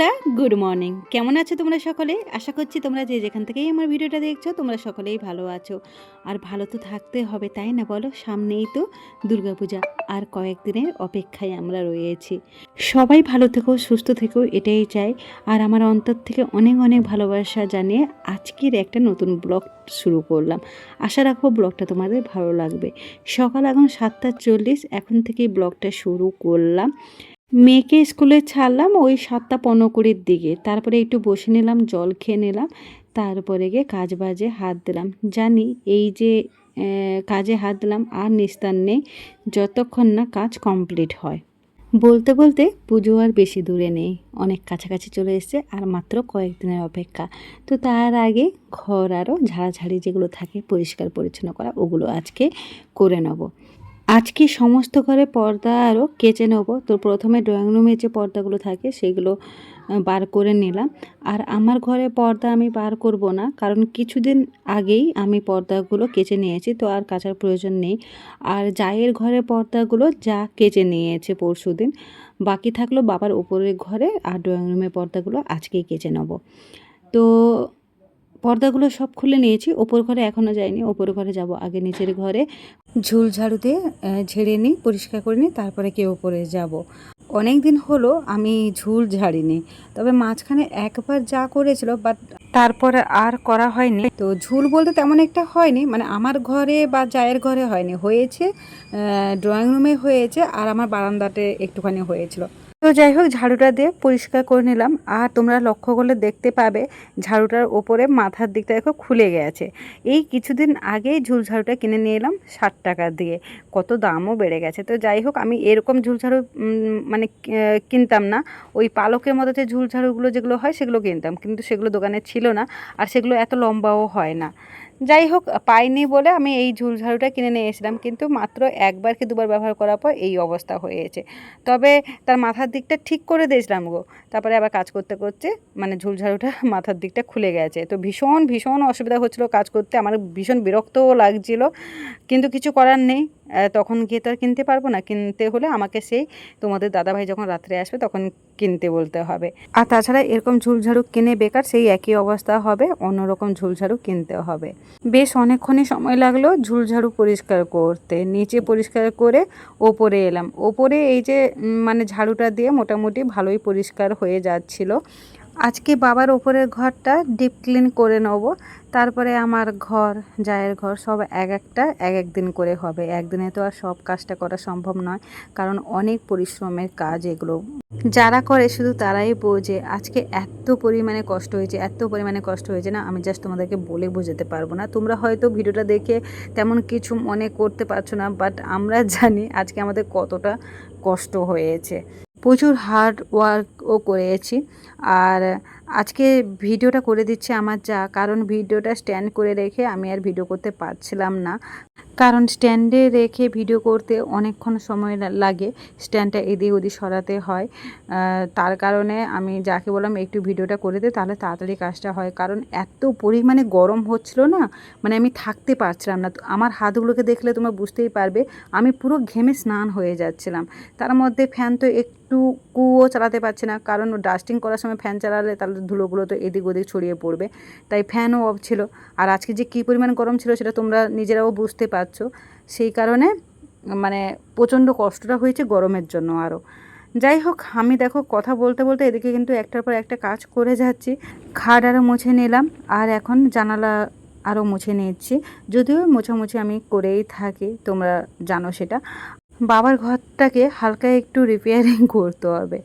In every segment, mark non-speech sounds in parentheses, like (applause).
বন্ধুরা good morning কেমন আছো তোমরা সকলে? আশা করছি তোমরা যে যেখান থেকেই আমার ভিডিওটা দেখছ, তোমরা সকলেই ভালো আছো। আর ভালো তো থাকতে হবে, তাই না বলো? সামনেই তো দুর্গাপূজা। আর কয়েকদিনের অপেক্ষায় আমরা রয়েছি। সবাই ভালো থেকো, সুস্থ থেকো, এটাই চাই। আর আমার অন্তর থেকে অনেক অনেক ভালোবাসা জানিয়ে আজকের একটা নতুন ব্লগ শুরু করলাম। আশা রাখব ব্লগটা তোমাদের ভালো লাগবে। সকাল এখন সাতটা চল্লিশ, এখন থেকেই ব্লগটা শুরু করলাম। মেয়েকে স্কুলে ছাড়লাম, ওই সাতটা পনেরো কুড়ির দিকে। তারপরে একটু বসে নিলাম, জল খেয়ে নিলাম, তারপরে গিয়ে কাজ বাজে হাত দিলাম। জানি এই যে কাজে হাত দিলাম, আর নিস্তার নেই, যতক্ষণ না কাজ কমপ্লিট হয়। বলতে বলতে পুজো আর বেশি দূরে নেই, অনেক কাছাকাছি চলে এসেছে, আর মাত্র কয়েকদিনের অপেক্ষা। তো তার আগে ঘর আরও ঝাড়াঝাড়ি যেগুলো থাকে, পরিষ্কার পরিচ্ছন্ন করা, ওগুলো আজকে করে নেব। আজকে সমস্ত ঘরে পর্দা আরও কেচে নেব। তো প্রথমে ড্রয়িং রুমে যে পর্দাগুলো থাকে, সেগুলো বার করে নিলাম। আর আমার ঘরে পর্দা আমি বার করব না, কারণ কিছুদিন আগেই আমি পর্দাগুলো কেচে নিয়েছি, তো আর কাচার প্রয়োজন নেই। আর জায়ের ঘরে পর্দাগুলো যা কেচে নিয়েছে পরশু দিন বাকি থাকল বাবার উপরের ঘরে, আর ড্রয়িং রুমের পর্দাগুলো আজকেই কেচে নেব। তো পর্দাগুলো সব খুলে নিয়েছি। ওপর ঘরে এখনও যাইনি। ওপর ঘরে যাব আগে নিচের ঘরে। ঝুল ঝাড়ু দিয়ে ঝেড়ে নিই, পরিষ্কার করে নিই, তারপরে কেউ ওপরে যাব। অনেক দিন হলো আমি ঝুল ঝাড়িনি। তবে মাঝখানে একবার যা করেছিল, বাট তারপরে আর করা হয়নি। তো ঝুল বলতে তেমন একটা হয়নি। মানে আমার ঘরে বা জায়ের ঘরে হয়নি। হয়েছে ড্রয়িং রুমে হয়েছে, আর আমার বারান্দাতে একটুখানি হয়েছিল। তো যাই হোক, ঝাড়ুটা দিয়ে পরিষ্কার করে নিলাম। আর তোমরা লক্ষ্য করলে দেখতে পাবে, ঝাড়ুটার ওপরে মাথার দিকটা দেখো খুলে গেছে। এই কিছুদিন আগেই ঝুল ঝাড়ুটা কিনে নিয়ে এলাম ষাট টাকা দিয়ে। কত দামও বেড়ে গেছে। তো যাই হোক, আমি এরকম ঝুল ঝাড়ু মানে কিনতাম না। ওই পালকের মতো যে ঝুল ঝাড়ুগুলো যেগুলো হয়, সেগুলো কিনতাম। কিন্তু সেগুলো দোকানে ছিল না। আর সেগুলো এত লম্বাও হয় না। যাই হোক পাইনি বলে আমি এই ঝুলঝাড়ুটা কিনে নিয়ে এসেছিলাম, কিন্তু মাত্র একবার কি দুবার ব্যবহার করার পর এই অবস্থা হয়েছে। তবে তার মাথার দিকটা ঠিক করে দিয়েছিলাম গো। তারপরে আবার কাজ করতে করতে মানে ঝুলঝাড়ুটা (laughs) মাথার দিকটা খুলে গেছে। তো ভীষণ ভীষণ অসুবিধা হচ্ছিল কাজ করতে, আমার ভীষণ বিরক্তও লাগছিল, কিন্তু কিছু করার নেই। তখন গিয়ে তো আর কিনতে পারব না। কিনতে হলে আমাকে সেই তোমাদের দাদাভাই যখন রাত্রে আসবে তখন কিনতে বলতে হবে। আর তাছাড়া এরকম ঝুলঝাড়ু কিনে বেকার সেই একই অবস্থা হবে, অন্যরকম ঝুলঝাড়ু কিনতে হবে। বেশ অনেকক্ষণই সময় লাগল ঝুলঝাড়ু পরিষ্কার করতে। নিচে পরিষ্কার করে ওপরে এলাম। ওপরে এই যে মানে ঝাড়ুটা দিয়ে মোটামুটি ভালোই পরিষ্কার হয়ে যাচ্ছিল। আজকে বাবার ওপরের ঘরটা ডিপ ক্লিন করে নেব। তারপরে আমার ঘর, জায়ের ঘর সব এক একটা, এক এক দিন করে হবে। একদিনে তো আর সব কাজটা করা সম্ভব নয়, কারণ অনেক পরিশ্রমের কাজ এগুলো। যারা করে শুধু তারাই বোঝে, আজকে এত পরিমাণে কষ্ট হয়েছে, এত পরিমাণে কষ্ট হয়েছে না, আমি জাস্ট তোমাদেরকে বলে বোঝাতে পারব না। তোমরা হয়তো ভিডিওটা দেখে তেমন কিছু মনে করতে পারছ না বাট আমরা জানি আজকে আমাদের কতটা কষ্ট হয়েছে। প্রচুর হার্ড ওয়ার্কও করেছি। আর আজকে ভিডিওটা করে দিচ্ছে আমার যা, কারণ ভিডিওটা স্ট্যান্ড করে রেখে আমি আর ভিডিও করতে পারছিলাম না। কারণ স্ট্যান্ডে রেখে ভিডিও করতে অনেকক্ষণ সময় লাগে স্ট্যান্ডটা এদিক ওদিক সরাতে হয়। তার কারণে আমি যাকে বললাম একটু ভিডিওটা করে দে, তাহলে তাড়াতাড়ি কাজটা হয়। কারণ এত পরিমাণে গরম হচ্ছিল না মানে আমি থাকতে পারছিলাম না। আমার হাতগুলোকে দেখলে তোমরা বুঝতেই পারবে, আমি পুরো ঘেমে স্নান হয়ে যাচ্ছিলাম। তার মধ্যে ফ্যান তো একটু কুও চালাতে পারছে না, কারণ ডাস্টিং করার সময় ফ্যান চালালে তাহলে ধুলোগুলো তো এদিক ওদিক ছড়িয়ে পড়বে। তাই ফ্যানও অফ ছিল। আর আজকে যে কী পরিমাণ গরম ছিল সেটা তোমরা নিজেরাও বুঝতে পারছ। সেই কারণে মানে প্রচণ্ড কষ্টটা হয়েছে গরমের জন্য আরও যাই হোক, আমি দেখো কথা বলতে বলতে এদিকে কিন্তু একটার পর একটা কাজ করে যাচ্ছি। খাট আরও মুছে নিলাম। আর এখন জানালা আরও মুছে নিচ্ছি। যদিও মোছামুছি আমি করেই থাকি, তোমরা জানো সেটা। বাবার ঘরটাকে হালকা একটু রিপেয়ারিং করতে হবে।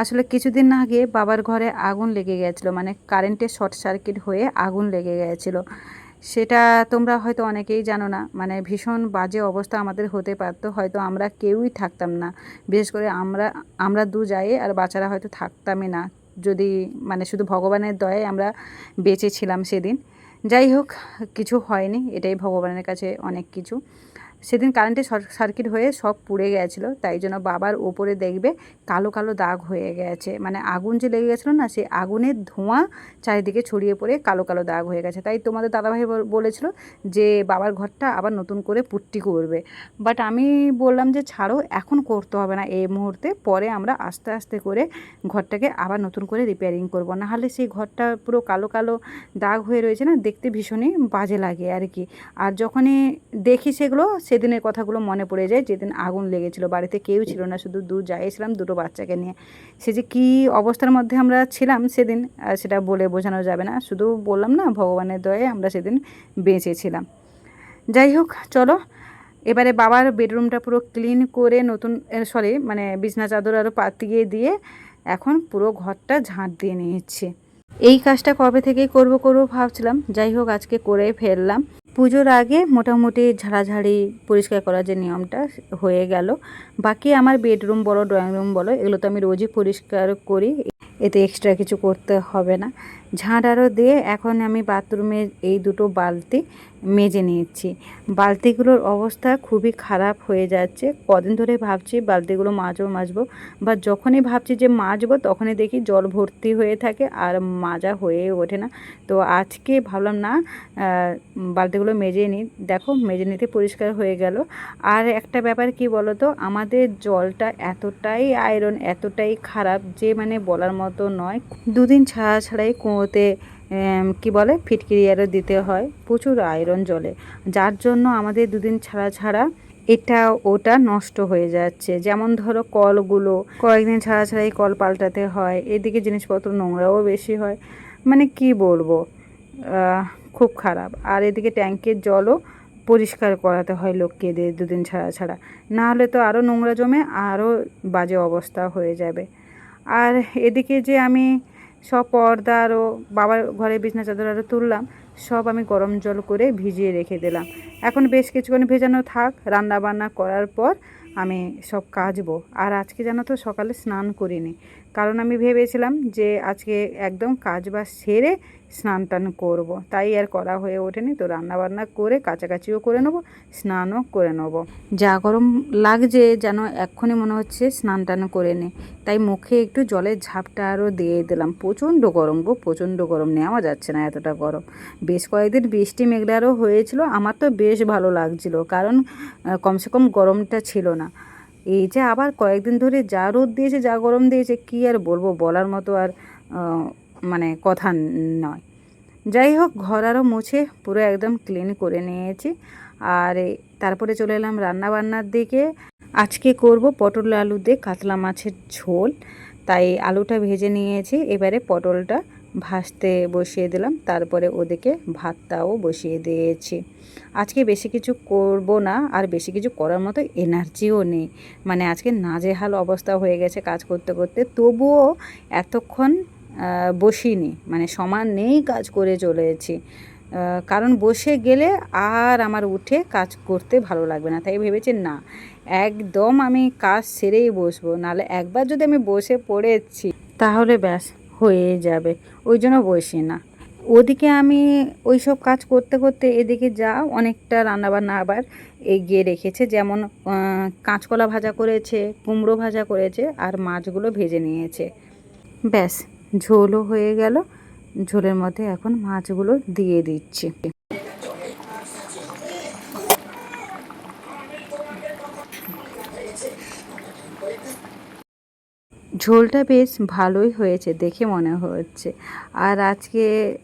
আসলে কিছুদিন আগে বাবার ঘরে আগুন লেগে গেছিল মানে কারেন্টের শর্ট সার্কিট হয়ে আগুন লেগে গেছিল। সেটা তোমরা হয়তো অনেকেই জানো না মানে ভীষণ বাজে অবস্থা আমাদের হতে পারতো, হয়তো আমরা কেউই থাকতাম না। বিশেষ করে আমরা আমরা দু যায়ে আর বাচ্চারা হয়তো থাকতামই না। যদি মানে শুধু ভগবানের দয়ায় আমরা বেঁচে ছিলাম সেদিন। যাই হোক, কিছু হয়নি, এটাই ভগবানের কাছে অনেক কিছু। সেদিন কারেন্টে সার্কিট হয়ে সব পুড়ে গেছিল, তাই জন্য বাবার ওপরে দেখবে কালো কালো দাগ হয়ে গেছে। মানে আগুন যে লেগে গেছিল না, সেই আগুনের ধোঁয়া চারিদিকে ছড়িয়ে পড়ে কালো কালো দাগ হয়ে গেছে। তাই তোমাদের দাদাভাই বল- বলেছিল যে বাবার ঘরটা আবার নতুন করে পুট্টি করবে। বাট আমি বললাম যে ছাড়ো, এখন করতে হবে না এই মুহূর্তে, পরে আমরা আস্তে আস্তে করে ঘরটাকে আবার নতুন করে রিপেয়ারিং করব। না হলে সেই ঘরটা পুরো কালো কালো দাগ হয়ে রয়েছে না, দেখতে ভীষণই বাজে লাগে আর কি। আর যখনই দেখি সেগুলো সেদিনের কথাগুলো মনে পড়ে যায়, যেদিন আগুন লেগেছিল। বাড়িতে কেউ ছিল না, শুধু দু যাইছিলাম দুটো বাচ্চাকে নিয়ে। সে যে কী অবস্থার মধ্যে আমরা ছিলাম সেদিন সেটা বলে বোঝানো যাবে না। শুধু বললাম না, ভগবানের দয়ে আমরা সেদিন বেঁচেছিলাম যাই হোক, চলো। এবারে বাবার বেডরুমটা পুরো ক্লিন করে নতুন সরি মানে বিছনা চাদর আরও পাতিয়ে দিয়ে এখন পুরো ঘরটা ঝাঁট দিয়ে নিয়েছি। এই কাজটা কবে থেকেই করব করব ভাবছিলাম, যাই হোক আজকে করে ফেললাম। পুজোর আগে মোটামুটি ঝাড়াঝাড়ি পরিষ্কার করার যে নিয়মটা হয়ে গেল। বাকি আমার বেডরুম বলো, ড্রয়িং রুম বলো, এগুলো তো আমি রোজই পরিষ্কার করি, এতে এক্সট্রা কিছু করতে হবে না। ঝাঁট আরও দিয়ে এখন আমি বাথরুমের এই দুটো বালতি মেজে নিয়েছি। বালতিগুলোর অবস্থা খুবই খারাপ হয়ে যাচ্ছে। কদিন ধরে ভাবছি বালতিগুলো মাজবো মাজবো। বা যখনই ভাবছি যে মাজবো, তখনই দেখি জল ভর্তি হয়ে থাকে আর মাজা হয়ে ওঠে না। তো আজকে ভাবলাম না বালতিগুলো মেজে নিই। দেখো, মেজে নিতে পরিষ্কার হয়ে গেল। আর একটা ব্যাপার কি বলো তো আমাদের জলটা এতটাই আয়রন এতটাই খারাপ যে মানে বলার মতো নয়। দুদিন ছাড়া ছাড়াই কুয়োতে এম, কি বলে ফিটকিরি আরও দিতে হয় প্রচুর আয়রন জলে যার জন্য আমাদের দুদিন ছাড়া ছাড়া এটা ওটা নষ্ট হয়ে যাচ্ছে। যেমন ধরো কলগুলো কয়েকদিন ছাড়া ছাড়াই কল পাল্টাতে হয় এদিকে জিনিসপত্র নোংরাও বেশি হয়। মানে কি বলব খুব খারাপ। আর এদিকে ট্যাঙ্কের জলও পরিষ্কার করাতে হয় লোককে দিয়ে দুদিন ছাড়া ছাড়া। না হলে তো আরও নোংরা জমে আরও বাজে অবস্থা হয়ে যাবে। আর এদিকে যে আমি সব পর্দা আরও বাবার ঘরে বিছনা চাদর আরও তুললাম, সব আমি গরম জল করে ভিজিয়ে রেখে দিলাম। এখন বেশ কিছুক্ষণ ভেজানো থাক রান্না বান্না করার পর আমি সব কাজবো। আর আজকে জানো তো সকালে স্নান করিনি, কারণ আমি ভেবেছিলাম যে আজকে একদম কাজ বাজ সেরে স্নান টান করব। তাই আর করা হয়ে ওঠেনি তো রান্না বান্না করে কাছাকাছিও করে নেব, স্নানও করে নেব। যা গরম লাগছে যেন এক্ষুনি মনে হচ্ছে স্নান টান করে নে। তাই মুখে একটু জলের ঝাপটা আরও দিয়ে দিলাম। প্রচণ্ড গরম গো, প্রচণ্ড গরম, নেওয়া যাচ্ছে না এতটা গরম। বেশ কয়েকদিন বৃষ্টি মেঘলারও হয়েছিল, আমার তো বেশ ভালো লাগছিল, কারণ কমসে কম গরমটা ছিল না। এই যে আবার কয়েকদিন ধরে যা রোদ দিয়েছে, যা গরম দিয়েছে, কি আর বলব বলার মতো আর মানে কথা নয়। যাই হোক, ঘর আরও মুছে পুরো একদম ক্লিন করে নিয়েছি। আর তারপরে চলে এলাম রান্নাবান্নার দিকে। আজকে করব পটল আলু দিয়ে কাতলা মাছের ঝোল। তাই আলুটা ভেজে নিয়েছি। এবারে পটলটা ভাজতে বসিয়ে দিলাম। তারপরে ওদিকে ভাতটাও বসিয়ে দিয়েছি। আজকে বেশি কিছু করব না। আর বেশি কিছু করার মতো এনার্জিও নেই। মানে আজকে নাজেহাল অবস্থা হয়ে গেছে কাজ করতে করতে। তবুও এতক্ষণ বসিনি। মানে সমান নেই কাজ করে চলেছি। কারণ বসে গেলে আর আমার উঠে কাজ করতে ভালো লাগবে না। তাই ভেবেছি না, একদম আমি কাজ সেরেই বসবো। নাহলে একবার যদি আমি বসে পড়েছি, তাহলে ব্যাস, হয়ে যাবে। ওই জন্য বসি না। ওদিকে আমি ওই সব কাজ করতে করতে এদিকে যা অনেকটা রান্নাবান্না আবার এগিয়ে রেখেছে। যেমন কাঁচকলা ভাজা করেছে, কুমড়ো ভাজা করেছে আর মাছগুলো ভেজে নিয়েছে। ব্যাস ঝোলও হয়ে গেল। ঝোলের মধ্যে এখন মাছগুলো দিয়ে দিচ্ছি। ঝোলটা বেশ ভালোই হয়েছে দেখে মনে হচ্ছে। আর আজকে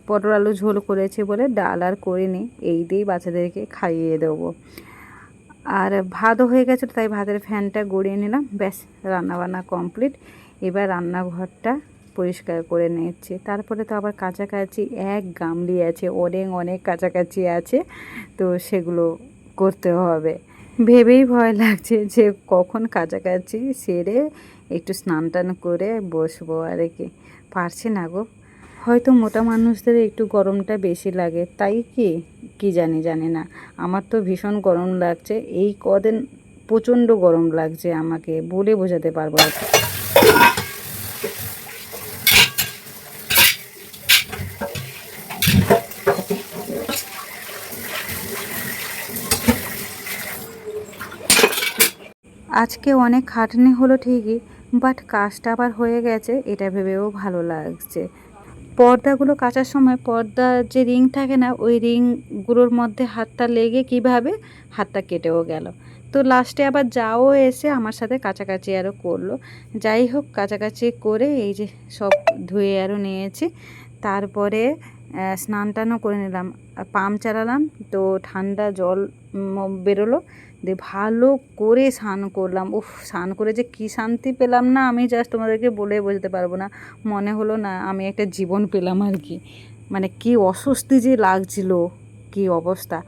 পটল আলু ঝোল করেছে বলে ডাল আর করিনি, এই দিয়েই বাচ্চাদেরকে খাইয়ে দেবো। আর ভাতও হয়ে গেছে তাই ভাতের ফ্যানটা গড়িয়ে নিলাম। ব্যাস, রান্নাবান্না কমপ্লিট। এবার রান্নাঘরটা পরিষ্কার করে নিচ্ছি। তারপরে তো আবার কাছাকাছি এক গামলি আছে, অনেক অনেক কাছাকাছি আছে, তো সেগুলো করতে হবে। ভেবেই ভয় লাগছে যে কখন কাছাকাছি সেরে একটু স্নান টান করে বসবো আর কি। পারছি না গো। হয়তো মোটা মানুষদের একটু গরমটা বেশি লাগে, তাই কি? কি জানি জানি না। আমার তো ভীষণ গরম লাগছে, এই কদিন প্রচণ্ড গরম লাগছে আমাকে, বলে বোঝাতে পারব আজকে অনেক খাটনি হলো ঠিকই বাট কাজটা আবার হয়ে গেছে, এটা ভেবেও ভালো লাগছে। পর্দাগুলো কাচার সময় পর্দার যে রিং থাকে না, ওই রিংগুলোর মধ্যে হাতটা লেগে কীভাবে হাতটা কেটেও গেল। তো লাস্টে আবার যাও এসে আমার সাথে কাছাকাছি আরও করল। যাই হোক, কাছাকাছি করে এই যে সব ধুয়ে আরও নিয়েছি। তারপরে স্নান টানও করে নিলাম। পাম্প চালালাম, তো ঠান্ডা জল বেরোলো। দিয়ে ভালো করে স্নান করলাম। উফ, স্নান করে যে কী শান্তি পেলাম না, আমি জাস্ট তোমাদেরকে বলে বোঝাতে পারব না। মনে হলো না, আমি একটা জীবন পেলাম আর কি। মানে কি অস্বস্তি যে লাগছিল, কি অবস্থা।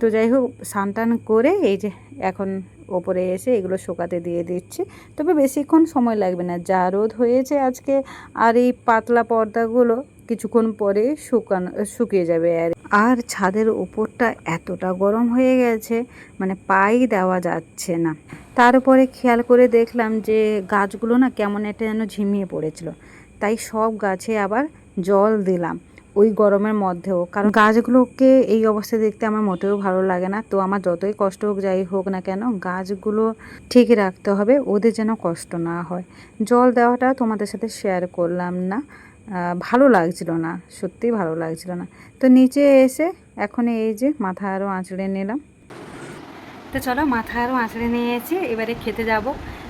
তো যাই হোক, স্নান টান করে এই যে এখন ওপরে এসে এগুলো শুকাতে দিয়ে দিচ্ছি। তবে বেশিক্ষণ সময় লাগবে না, যা রোদ হয়েছে আজকে আর এই পাতলা পর্দাগুলো কিছুক্ষণ পরে শুকানো, শুকিয়ে যাবে। আর আর ছাদের ওপরটা এতটা গরম হয়ে গেছে মানে পাই দেওয়া যাচ্ছে না। তারপরে খেয়াল করে দেখলাম যে গাছগুলো না কেমন একটা যেন ঝিমিয়ে পড়েছিল। তাই সব গাছে আবার জল দিলাম। ওই গরমের মধ্যেও। কারণ গাছগুলোকে এই অবস্থায় দেখতে আমার মোটেও ভালো লাগে না। তো আমার যতই কষ্ট হোক, যাই হোক না কেন, গাছগুলো ঠিক রাখতে হবে, ওদের যেন কষ্ট না হয়। জল দেওয়াটা তোমাদের সাথে শেয়ার করলাম না। ভালো লাগছিল না, সত্যিই ভালো লাগছিল না। তো নিচে এসে এখন এই যে মাথা আরও আঁচড়ে নিলাম। তো চলো, মাথা আরও আঁচড়ে নিয়েছি। এবারে খেতে যাব।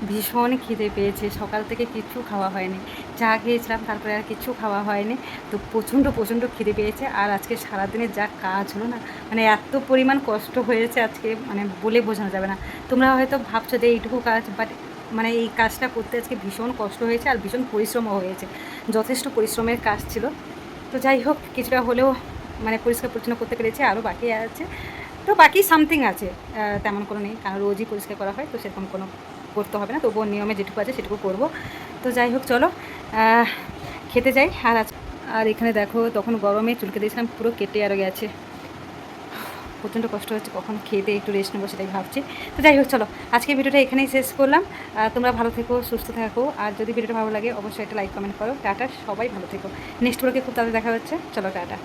ভীষণ খিদে পেয়েছে। সকাল থেকে কিচ্ছু খাওয়া হয়নি। চা খেয়েছিলাম, তারপরে আর কিচ্ছু খাওয়া হয়নি। তো প্রচণ্ড প্রচণ্ড খিদে পেয়েছে। আর আজকে সারাদিনের যা কাজ হলো না মানে এত পরিমাণ কষ্ট হয়েছে আজকে মানে বলে বোঝানো যাবে না। তোমরা হয়তো ভাবছ যে এইটুকু কাজ বাট মানে এই কাজটা করতে আজকে ভীষণ কষ্ট হয়েছে আর ভীষণ পরিশ্রমও হয়েছে। যথেষ্ট পরিশ্রমের কাজ ছিল। তো যাই হোক, কিছুটা হলেও মানে পরিষ্কার পরিচ্ছন্ন করতে পেরেছি। আরও বাকি আছে। তো বাকি সামথিং আছে। তেমন কোনো নেই, কারণ রোজই পরিষ্কার করা হয়, তো সেরকম কোনো করতে হবে না। তবুও নিয়মে যেটুকু আছে সেটুকু করব। তো যাই হোক, চলো। খেতে যাই। আর আজ আর এখানে দেখো, তখন গরমে চুলকে দিয়েছিলাম, পুরো কেটে আরও গেছে। প্রচণ্ড কষ্ট হচ্ছে, কখন খেতে একটু রেস্ট নেব সেটাই ভাবছি। তো যাই হোক, চলো। আজকে ভিডিওটা এখানেই শেষ করলাম। তোমরা ভালো থেকো, সুস্থ থাকো। আর যদি ভিডিওটা ভালো লাগে, অবশ্যই একটা লাইক কমেন্ট করো। টাটা, সবাই ভালো থেকো। নেক্সট ব্লগে খুব তাড়াতাড়ি দেখা হচ্ছে। চলো, টাটা।